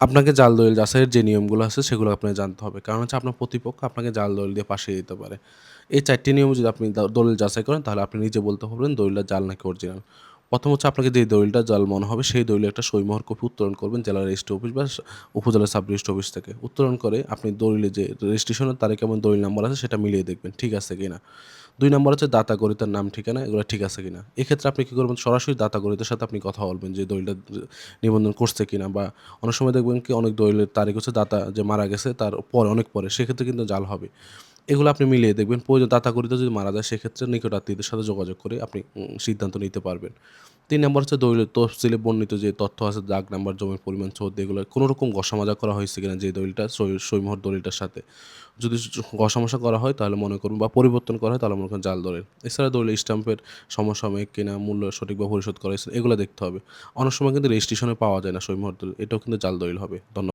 আপনাকে জাল দলিল যাচাইয়ের যে নিয়মগুলো আছে সেগুলো আপনাকে জানতে হবে। কারণ হচ্ছে আপনার প্রতিপক্ষ আপনাকে জাল দলিল দিয়ে পাঠিয়ে দিতে পারে। এই চারটি নিয়ম যদি আপনি দলিল যাচাই করেন, তাহলে আপনি নিজে বলতে পারবেন দলিলটা জাল নাকি অরিজিনাল প্রথম হচ্ছে আপনাকে যে দলিলটা জাল মনে হবে, সেই দলিলে একটা সইমোহর কপি উত্তোলন করবেন জেলা রেজিস্ট্রি অফিস বা উপজেলা সাব রেজিস্ট্রি অফিস থেকে। উত্তোলন করে আপনি দলিলে যে রেজিস্ট্রেশনের তারিখ এবং দলিল নাম্বার আছে সেটা মিলিয়ে দেখবেন, ঠিক আছে কিনা। দুই নম্বর হচ্ছে দাতা গরিতার নাম, ঠিকানা, এগুলো ঠিক আছে কিনা। এক্ষেত্রে আপনি কী করবেন? সরাসরি দাতা গরিতের সাথে আপনি কথা বলবেন যে দলিলটা নিবন্ধন করছে কিনা বা অনেক সময় দেখবেন কি অনেক দলিলের তারিখ হচ্ছে দাতা যে মারা গেছে, তার পরে, অনেক পরে, সেক্ষেত্রে কিন্তু জাল হবে। এগুলো আপনি মিলিয়ে দেখবেন। প্রয়োজন গরিতে যদি মারা যায়, সেক্ষেত্রে নিকটাত্মীয়দের সাথে যোগাযোগ করে আপনি সিদ্ধান্ত নিতে পারবেন। তিন নম্বর হচ্ছে দলিলের তফসিলে বর্ণিত যে তথ্য আছে, দাগ নাম্বার, জমির পরিমাণ চৌদ্দ এগুলো কোনো রকম ঘষামাজা করা হয়েছে কিনা যে দলিলটা সইমোহর দলিলটার সাথে। যদি ঘষামশা করা হয়, তাহলে মনে করুন বা পরিবর্তন করা হয়, তাহলে মনে করুন জাল দলিল এছাড়া দলিল স্ট্যাম্পের সমসাময়িক কিনা, মূল্য সঠিকভাবে পরিশোধ করা হয়েছে, এগুলো দেখতে হবে। অনেক সময় কিন্তু রেজিস্ট্রেশনে পাওয়া যায় না সইমোহর দলিল, এটাও কিন্তু জাল দলিল হবে। ধন্যবাদ।